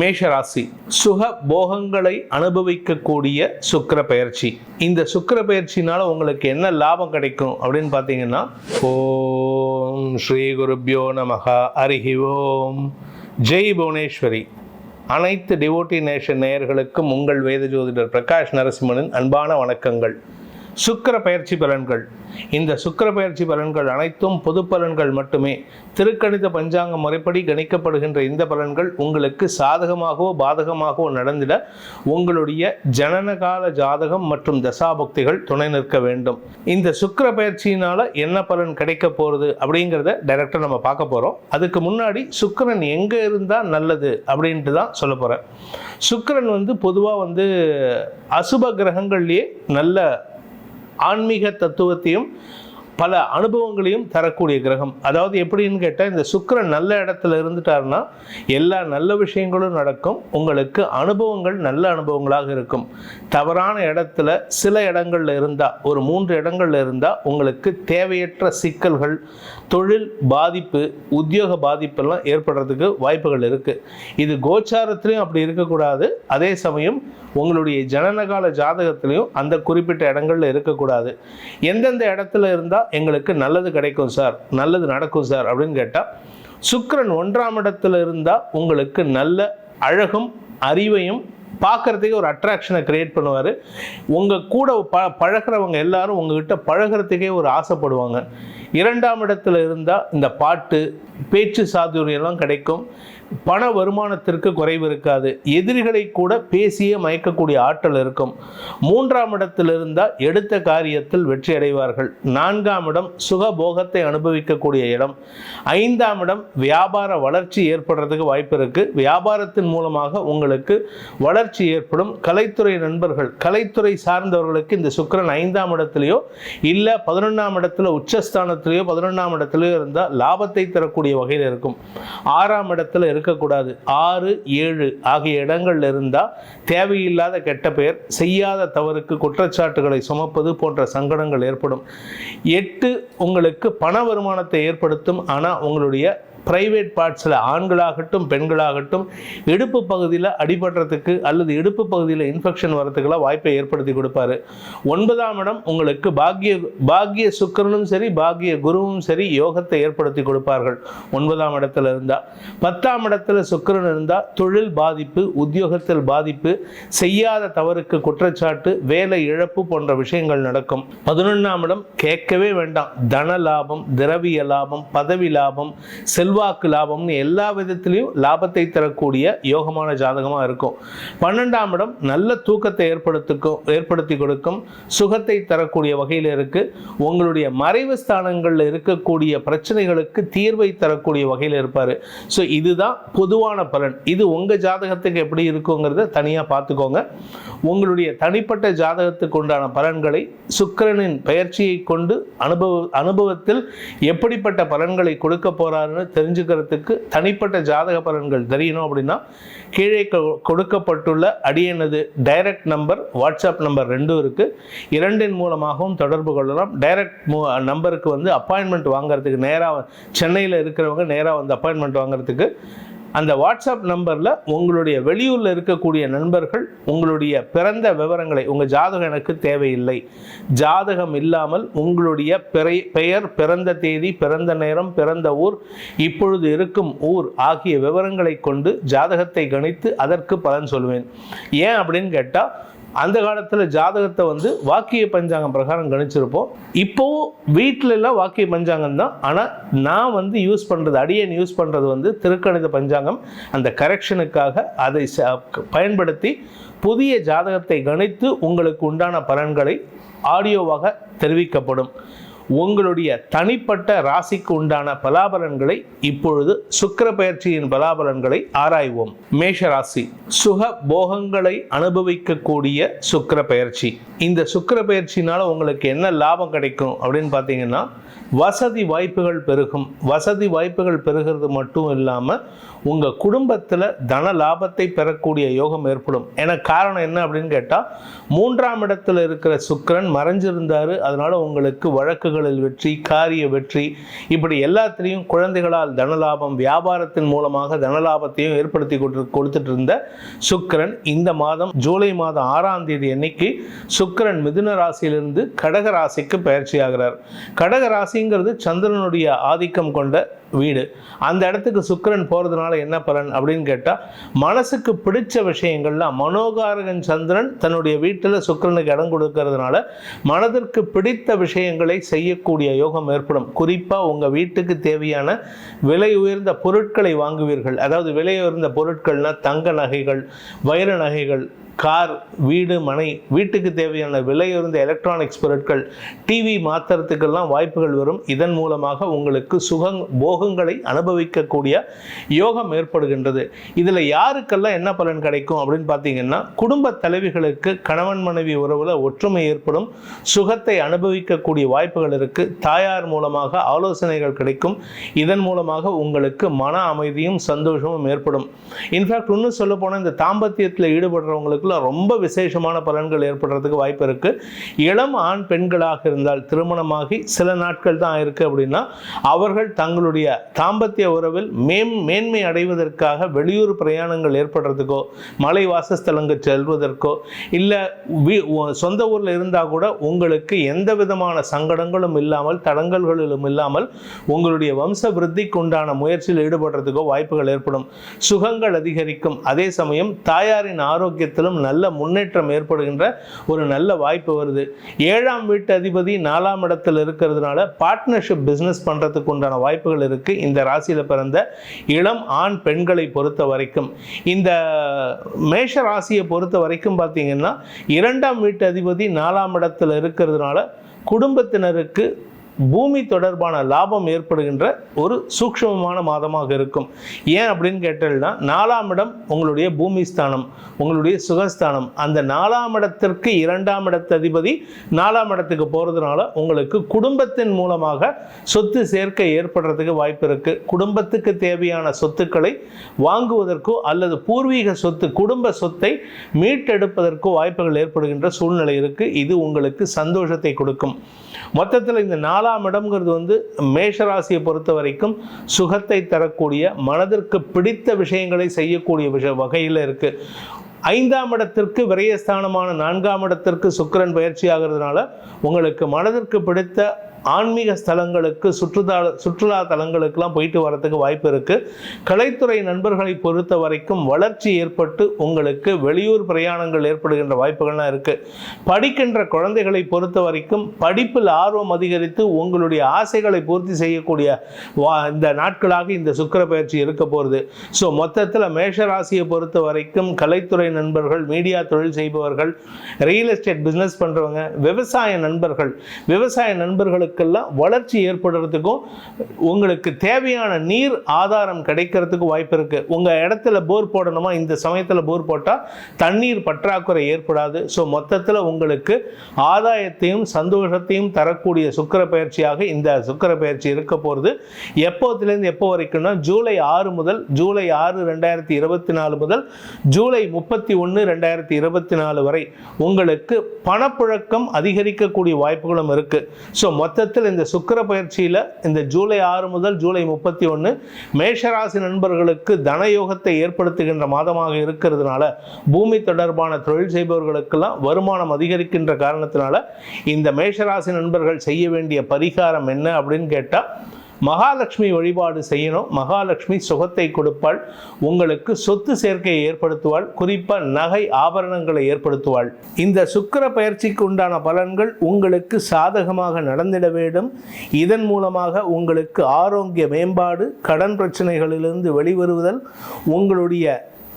மேஷராசி சுக போகங்களை அனுபவிக்கக்கூடிய சுக்கர பயிற்சி. இந்த சுக்கிர பயிற்சினால உங்களுக்கு என்ன லாபம் கிடைக்கும் அப்படின்னு பார்த்தீங்கன்னா ஓம் ஸ்ரீ குருப்யோ நமகா அரிஹி ஓம். ஜெய் புவனேஸ்வரி. அனைத்து டிவோட்டி நேஷன் நேயர்களுக்கும் உங்கள் வேத ஜோதிடர் பிரகாஷ் நரசிம்மனின் அன்பான வணக்கங்கள். சுக்கர பயிற்சி பலன்கள். இந்த சுக்கிர பயிற்சி பலன்கள் அனைத்தும் பொது பலன்கள் மட்டுமே. திருக்கணித பஞ்சாங்க முறைப்படி கணிக்கப்படுகின்ற இந்த பலன்கள் உங்களுக்கு சாதகமாகவோ பாதகமாகவோ நடந்திட உங்களுடைய ஜனனகால ஜாதகம் மற்றும் தசாபக்திகள் துணை நிற்க வேண்டும். இந்த சுக்கர பயிற்சியினால என்ன பலன் கிடைக்க போகிறது அப்படிங்கிறத டைரக்டாக நம்ம பார்க்க போகிறோம் அதுக்கு முன்னாடி சுக்கரன் எங்கே இருந்தால் நல்லது அப்படின்ட்டு தான் சொல்ல போகிறேன் சுக்கிரன் வந்து பொதுவாக வந்து அசுப கிரகங்கள்லேயே நல்ல ஆன்மீக தத்துவத்தையும் பல அனுபவங்களையும் தரக்கூடிய கிரகம். அதாவது எப்படின்னு கேட்டால் இந்த சுக்கரன் நல்ல இடத்துல இருந்துட்டாருன்னா எல்லா நல்ல விஷயங்களும் நடக்கும். உங்களுக்கு அனுபவங்கள் நல்ல அனுபவங்களாக இருக்கும். தவறான இடத்துல சில இடங்கள்ல இருந்தால் ஒரு மூன்று இடங்கள்ல இருந்தால் உங்களுக்கு தேவையற்ற சிக்கல்கள் தொழில் பாதிப்பு உத்தியோக பாதிப்பெல்லாம் ஏற்படுறதுக்கு வாய்ப்புகள் இருக்குது இது கோச்சாரத்திலையும் அப்படி இருக்கக்கூடாது. அதே சமயம் உங்களுடைய ஜனனகால ஜாதகத்திலையும் அந்த குறிப்பிட்ட இடங்கள்ல இருக்கக்கூடாது. எந்தெந்த இடத்துல இருந்தால் எங்களுக்கு நல்லது கிடைக்கும் சார் நல்லது நடக்கும் சார் அப்படின்னு கேட்டால் சுக்கரன் ஒன்றாம் இடத்துல இருந்தால் உங்களுக்கு நல்ல அழகும் அறிவையும் பார்க்கறதுக்கே ஒரு அட்ராக்ஷனை கிரியேட் பண்ணுவார். உங்கள் கூட ப பழகிறவங்க எல்லாரும் உங்ககிட்ட பழகிறதுக்கே ஒரு ஆசைப்படுவாங்க. இரண்டாம் இடத்துல இருந்தால் இந்த பாட்டு பேச்சு சாதுரியெல்லாம் கிடைக்கும். பண வருமானத்திற்கு குறைவு இருக்காது. எதிரிகளை கூட பேசியே மயக்கக்கூடிய ஆற்றல் இருக்கும். மூன்றாம் இடத்தில் இருந்தால் எடுத்த காரியத்தில் வெற்றி அடைவார்கள். நான்காம் இடம் சுகபோகத்தை அனுபவிக்கக்கூடிய இடம். ஐந்தாம் இடம் வியாபார வளர்ச்சி ஏற்படுறதுக்கு வாய்ப்பு இருக்கு. வியாபாரத்தின் மூலமாக உங்களுக்கு வளர்ச்சி ஏற்படும். கலைத்துறை நண்பர்கள் கலைத்துறை சார்ந்தவர்களுக்கு இந்த சுக்கிரன் ஐந்தாம் இடத்துலையோ இல்லை பதினொன்றாம் இடத்துல உச்சஸ்தானத்திலேயோ பதினொன்றாம் இடத்துலையோ இருந்தால் லாபத்தை தரக்கூடிய வகையில் இருக்கும். ஆறாம் இடத்துல இருக்கக்கூடாது. ஆறு ஏழு ஆகிய இடங்கள்ல இருந்தால் தேவையில்லாத கெட்ட பெயர் செய்யாத தவறுக்கு குற்றச்சாட்டுகளை சுமப்பது போன்ற சங்கடங்கள் ஏற்படும். எட்டு உங்களுக்கு பண வருமானத்தை ஏற்படுத்தும். ஆனால் உங்களுடைய ப்ரைவேட் பார்ட்ஸில் ஆண்களாகட்டும் பெண்களாகட்டும் இடுப்பு பகுதியில் அடிபடுறதுக்கு அல்லது இடுப்பு பகுதியில் இன்ஃபெக்ஷன் வரதுக்கெல்லாம் வாய்ப்பை ஏற்படுத்தி கொடுப்பாரு. ஒன்பதாம் இடம் உங்களுக்கு பாக்கிய பாக்கிய சுக்கிரனும் சரி பாக்கிய குருவும் சரி யோகத்தை ஏற்படுத்தி கொடுப்பார்கள். ஒன்பதாம் இடத்துல இருந்தால் பத்தாம் இடத்துல சுக்கிரன் இருந்தால் தொழில் பாதிப்பு உத்தியோகத்தில் பாதிப்பு செய்யாத தவறுக்கு குற்றச்சாட்டு வேலை இழப்பு போன்ற விஷயங்கள் நடக்கும். பதினொன்றாம் இடம் கேட்கவே வேண்டாம். தன லாபம் திரவிய லாபம் பதவி லாபம் செல்வாக்கு லாபம்னு எல்லா விதத்திலையும் லாபத்தை தரக்கூடிய யோகமான ஜாதகமாக இருக்கும். பன்னெண்டாம் இடம் நல்ல தூக்கத்தை ஏற்படுத்திக்கும் ஏற்படுத்தி கொடுக்கும் சுகத்தை தரக்கூடிய வகையில் இருக்கு. உங்களுடைய மறைவு ஸ்தானங்களில் இருக்கக்கூடிய பிரச்சனைகளுக்கு தீர்வை தரக்கூடிய வகையில் இருப்பார். ஸோ இதுதான் பொதுவான பலன். இது உங்கள் ஜாதகத்துக்கு எப்படி இருக்குங்கிறத தனியாக பார்த்துக்கோங்க உங்களுடைய தனிப்பட்ட ஜாதகத்துக்கு உண்டான பலன்களை சுக்கிரனின் பயிற்சியை கொண்டு அனுபவ அனுபவத்தில் எப்படிப்பட்ட பலன்களை கொடுக்க போறாருன்னு தெரிஞ்சுக்கிறதுக்கு தனிப்பட்ட ஜாதக பலன்கள் தெரியணும் அப்படின்னா கீழே கொ- கொடுக்கப்பட்டுள்ள அடியனது டைரக்ட் நம்பர் வாட்ஸ்அப் நம்பர் ரெண்டும் இருக்குது இரண்டின் மூலமாகவும் தொடர்பு கொள்ளலாம். டைரக்ட் நம்பருக்கு வந்து அப்பாயின்மெண்ட் வாங்குறதுக்கு நேராக சென்னையில் இருக்கிறவங்க நேராக வந்து அப்பாயின்மெண்ட் வாங்குறதுக்கு அந்த வாட்ஸ்அப் நம்பரில் உங்களுடைய வெளியூரில் இருக்கக்கூடிய நண்பர்கள் உங்களுடைய பிறந்த விவரங்களை உங்கள் ஜாதகம் எனக்கு தேவையில்லை. ஜாதகம் இல்லாமல் உங்களுடைய பிறை பெயர் பிறந்த தேதி பிறந்த நேரம் பிறந்த ஊர் இப்பொழுது இருக்கும் ஊர் ஆகிய விவரங்களை கொண்டு ஜாதகத்தை கணித்து அதற்கு பலன் சொல்வேன். ஏன் அப்படின்னு கேட்டால் அந்த காலத்தில் ஜாதகத்தை வந்து வாக்கிய பஞ்சாங்கம் பிரகாரம் கணிச்சிருப்போம். இப்போவும் வீட்டில எல்லாம் வாக்கிய பஞ்சாங்கம் தான். ஆனால் நான் வந்து யூஸ் பண்ணுறது அடியன் யூஸ் பண்ணுறது வந்து திருக்கணித பஞ்சாங்கம். அந்த கரெக்ஷனுக்காக அதை ச- பயன்படுத்தி புதிய ஜாதகத்தை கணித்து உங்களுக்கு உண்டான பலன்களை ஆடியோவாக தெரிவிக்கப்படும். உங்களுடைய தனிப்பட்ட ராசிக்கு உண்டான பலாபலன்களை இப்பொழுது சுக்கர பயிற்சியின் பலாபலன்களை ஆராய்வோம். மேஷ ராசி சுக போகங்களை அனுபவிக்கக்கூடிய சுக்கர பயிற்சி. இந்த சுக்கிர பயிற்சினால உங்களுக்கு என்ன லாபம் கிடைக்கும் அப்படின்னு பார்த்தீங்கன்னா வசதி வாய்ப்புகள் பெருகும். வசதி வாய்ப்புகள் பெருகிறது மட்டும் இல்லாமல் உங்கள் குடும்பத்தில் தன லாபத்தை பெறக்கூடிய யோகம் ஏற்படும். ஏன்னா காரணம் என்ன அப்படின்னு கேட்டால் மூன்றாம் இடத்துல இருக்கிற சுக்கரன் மறைஞ்சிருந்தார். அதனால் உங்களுக்கு வழக்குகளில் வெற்றி காரிய வெற்றி இப்படி எல்லாத்திலையும் குழந்தைகளால் தனலாபம் வியாபாரத்தின் மூலமாக தனலாபத்தையும் ஏற்படுத்தி கொண்டு கொடுத்துட்டு இருந்த சுக்கிரன் இந்த மாதம் ஜூலை மாதம் ஆறாம் தேதி அன்னைக்கு சுக்கிரன் மிதுன ராசியிலிருந்து கடக ராசிக்கு பயிற்சியாகிறார் கடக ராசிங்கிறது சந்திரனுடைய ஆதிக்கம் கொண்ட வீடு. அந்த இடத்துக்கு சுக்கிரன் போகிறதுனால என்ன பலன் அப்படின்னு கேட்டால் மனசுக்கு பிடிச்ச விஷயங்கள்லாம் மனோகாரகன் சந்திரன் தன்னுடைய வீட்டில் சுக்கிரனுக்கு இடம் கொடுக்கறதுனால மனதிற்கு பிடித்த விஷயங்களை செய்யக்கூடிய யோகம் ஏற்படும். குறிப்பாக உங்கள் வீட்டுக்கு தேவையான விலை உயர்ந்த பொருட்களை வாங்குவீர்கள். அதாவது விலை உயர்ந்த பொருட்கள்னா தங்க நகைகள் வைர நகைகள் கார் வீடு மனை வீட்டுக்கு தேவையான விலையுறந்த எலக்ட்ரானிக்ஸ் பொருட்கள் டிவி மாத்திரத்துக்கெல்லாம் வாய்ப்புகள் வரும். இதன் மூலமாக உங்களுக்கு சுகங் போகங்களை அனுபவிக்கக்கூடிய யோகம் ஏற்படுகின்றது. இதில் யாருக்கெல்லாம் என்ன பலன் கிடைக்கும் அப்படின்னு பார்த்தீங்கன்னா குடும்ப தலைவிகளுக்கு கணவன் மனைவி உறவில் ஒற்றுமை ஏற்படும் சுகத்தை அனுபவிக்கக்கூடிய வாய்ப்புகள் இருக்குது தாயார் மூலமாக ஆலோசனைகள் கிடைக்கும். இதன் மூலமாக உங்களுக்கு மன அமைதியும் சந்தோஷமும் ஏற்படும். இன்ஃபேக்ட் இன்னும் சொல்ல போனால் இந்த தாம்பத்தியத்தில் ஈடுபடுறவங்களுக்கு உங்களுக்குள்ள ரொம்ப விசேஷமான பலன்கள் ஏற்படுறதுக்கு வாய்ப்பு இருக்குது இளம் ஆண் பெண்களாக இருந்தால் திருமணமாகி சில நாட்கள் தான் ஆயிருக்கு அப்படின்னா அவர்கள் தங்களுடைய தாம்பத்திய உறவில் மேம் மேன்மை அடைவதற்காக வெளியூர் பிரயாணங்கள் ஏற்படுறதுக்கோ மலை வாசஸ்தலங்கள் செல்வதற்கோ இல்லை சொந்த ஊரில் இருந்தால் கூட உங்களுக்கு எந்த விதமான சங்கடங்களும் இல்லாமல் தடங்கல்களிலும் இல்லாமல் உங்களுடைய வம்ச விருத்திக்கு உண்டான முயற்சியில் ஈடுபடுறதுக்கோ வாய்ப்புகள் ஏற்படும். சுகங்கள் அதிகரிக்கும். அதே சமயம் தாயாரின் ஆரோக்கியத்திலும் நல்ல முன்னேற்றம் ஏற்படுகின்ற ஒரு நல்ல வாய்ப்பு வருது. ஏழாம் வீட்டு அதிபதி நாலாம் இடத்தில் இருக்கிறதுனால பார்ட்னர்ஷிப் பிஸ்னஸ் பண்ணுறதுக்கு உண்டான வாய்ப்புகள் இருக்குது இந்த ராசியில் பிறந்த இளம் ஆண் பெண்களை பொறுத்த வரைக்கும். இந்த மேஷ ராசியை பொறுத்த வரைக்கும் பார்த்தீங்கன்னா இரண்டாம் வீட்டு அதிபதி நாலாம் இடத்தில் இருக்கிறதுனால குடும்பத்தினருக்கு பூமி தொடர்பான லாபம் ஏற்படுகின்ற ஒரு சூக்ஷ்மமான மாதமாக இருக்கும். ஏன் அப்படின்னு கேட்டீங்கன்னா நாலாம் இடம் உங்களுடைய பூமி ஸ்தானம் உங்களுடைய சுகஸ்தானம். அந்த நாலாம் இடத்திற்கு இரண்டாம் இடத்து அதிபதி நாலாம் இடத்துக்கு போகிறதுனால உங்களுக்கு குடும்பத்தின் மூலமாக சொத்து சேர்க்கை ஏற்படுறதுக்கு வாய்ப்பு இருக்குது குடும்பத்துக்கு தேவையான சொத்துக்களை வாங்குவதற்கோ அல்லது பூர்வீக சொத்து குடும்ப சொத்தை மீட்டெடுப்பதற்கோ வாய்ப்புகள் ஏற்படுகின்ற சூழ்நிலை இருக்குது இது உங்களுக்கு சந்தோஷத்தை கொடுக்கும். மொத்தத்தில் இந்த நாலாம் இடம்ங்கிறது வந்து மேஷராசியை பொறுத்த வரைக்கும் சுகத்தை தரக்கூடிய மனதிற்கு பிடித்த விஷயங்களை செய்யக்கூடிய விஷ வகையில் இருக்குது ஐந்தாம் இடத்திற்கு விரயஸ்தானமான நான்காம் இடத்திற்கு சுக்கிரன் பயிற்சி ஆகிறதுனால உங்களுக்கு மனதிற்கு பிடித்த ஆன்மீக ஸ்தலங்களுக்கு சுற்றுலா சுற்றுலா தலங்களுக்கெல்லாம் போயிட்டு வரதுக்கு வாய்ப்பு இருக்குது கலைத்துறை நண்பர்களை பொறுத்த வரைக்கும் வளர்ச்சி ஏற்பட்டு உங்களுக்கு வெளியூர் பிரயாணங்கள் ஏற்படுகின்ற வாய்ப்புகள்லாம் இருக்குது படிக்கின்ற குழந்தைகளை பொறுத்த வரைக்கும் படிப்பில் ஆர்வம் அதிகரித்து உங்களுடைய ஆசைகளை பூர்த்தி செய்யக்கூடிய வா இந்த நாட்களாக இந்த சுக்கிர பயிற்சி இருக்க போகிறது ஸோ மொத்தத்தில் மேஷராசியை பொறுத்த வரைக்கும் கலைத்துறை நண்பர்கள் மீடியா தொழில் செய்பவர்கள் ரியல் எஸ்டேட் பிஸ்னஸ் பண்ணுறவங்க விவசாய நண்பர்கள் விவசாய நண்பர்களுக்கு நண்பர்களுக்கெல்லாம் வளர்ச்சி ஏற்படுறதுக்கும் உங்களுக்கு தேவையான நீர் ஆதாரம் கிடைக்கிறதுக்கு வாய்ப்பு இருக்குது உங்கள் இடத்துல போர் போடணுமா? இந்த சமயத்தில் போர் போட்டால் தண்ணீர் பற்றாக்குறை ஏற்படாது. ஸோ மொத்தத்தில் உங்களுக்கு ஆதாயத்தையும் சந்தோஷத்தையும் தரக்கூடிய சுக்கர பயிற்சியாக இந்த சுக்கிர பயிற்சி இருக்க போகிறது எப்போதுலேருந்து எப்போ வரைக்கும்னா ஜூலை ஆறு முதல் ஜூலை ஆறு ரெண்டாயிரத்தி இருபத்தி நாலு முதல் ஜூலை முப்பத்தி ஒன்று ரெண்டாயிரத்தி இருபத்தி நாலு வரை உங்களுக்கு பணப்புழக்கம் அதிகரிக்கக்கூடிய வாய்ப்புகளும் இருக்குது ஸோ மொத்தத்தில் இந்த சுக்கிர பயிற்சியில் இந்த ஜூலை ஆறு முதல் ஜூலை முப்பத்தி ஒன்று மேஷராசி நண்பர்களுக்கு தனயோகத்தை ஏற்படுத்துகின்ற மாதமாக இருக்கிறதுனால பூமி தொடர்பான தொழில் செய்பவர்களுக்கெல்லாம் வருமானம் அதிகரிக்கின்ற காரணத்தினால இந்த மேஷராசி நண்பர்கள் செய்ய வேண்டிய பரிகாரம் என்ன அப்படின்னு கேட்டால் மகாலட்சுமி வழிபாடு செய்யணும். மகாலட்சுமி சுகத்தை கொடுப்பாள். உங்களுக்கு சொத்து சேர்க்கையை ஏற்படுத்துவாள். குறிப்பாக நகை ஆபரணங்களை ஏற்படுத்துவாள். இந்த சுக்கிர பயிற்சிக்கு உண்டான பலன்கள் உங்களுக்கு சாதகமாக நடந்திட வேண்டும். இதன் மூலமாக உங்களுக்கு ஆரோக்கிய மேம்பாடு கடன் பிரச்சனைகளிலிருந்து வெளிவருவதல் உங்களுடைய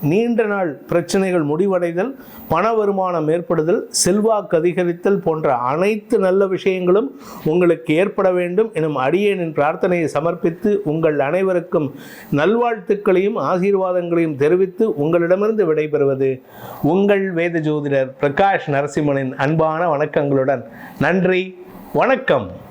நீண்ட நாள் பிரச்சனைகள் முடிவடைதல் பண வருமானம் ஏற்படுதல் செல்வாக்கு அதிகரித்தல் போன்ற அனைத்து நல்ல விஷயங்களும் உங்களுக்கு ஏற்பட வேண்டும் எனும் அடியேனின் பிரார்த்தனையை சமர்ப்பித்து உங்கள் அனைவருக்கும் நல்வாழ்த்துக்களையும் ஆசீர்வாதங்களையும் தெரிவித்து உங்களிடமிருந்து விடைபெறுவது உங்கள் வேத ஜோதிடர் பிரகாஷ் நரசிம்மனின் அன்பான வணக்கங்களுடன். நன்றி வணக்கம்.